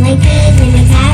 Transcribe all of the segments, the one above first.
Mười khi thì mình khá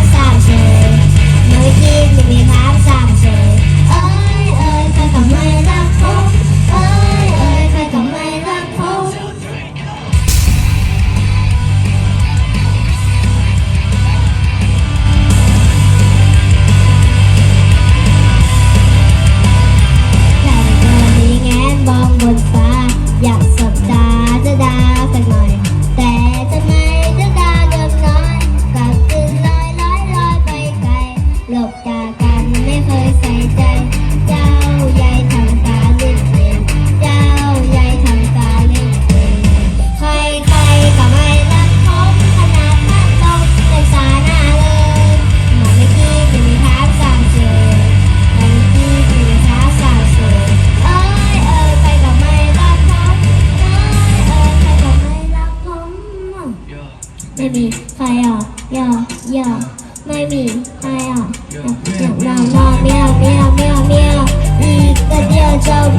ไม่มีใครอะอย่าอย่าไม่มีใครอะอย่าอย่าเมียวเมียวเมียวเมียวเมวอีกกระเดียวจ้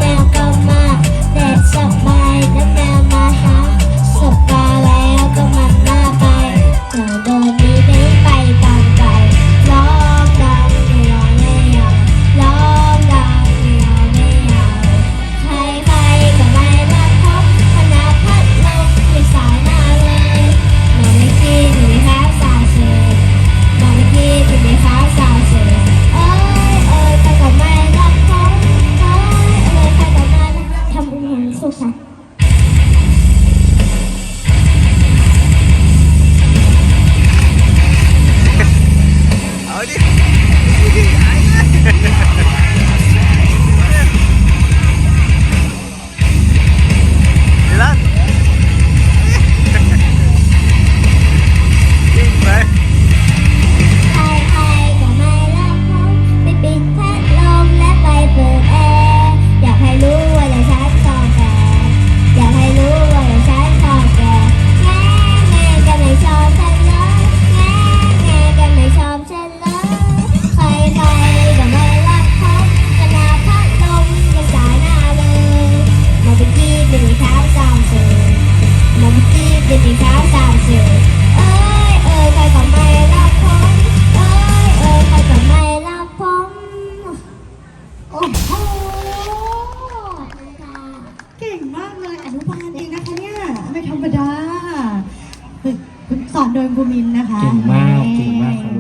โดยภูมินนะคะ เก่งมากเก่งมากครับ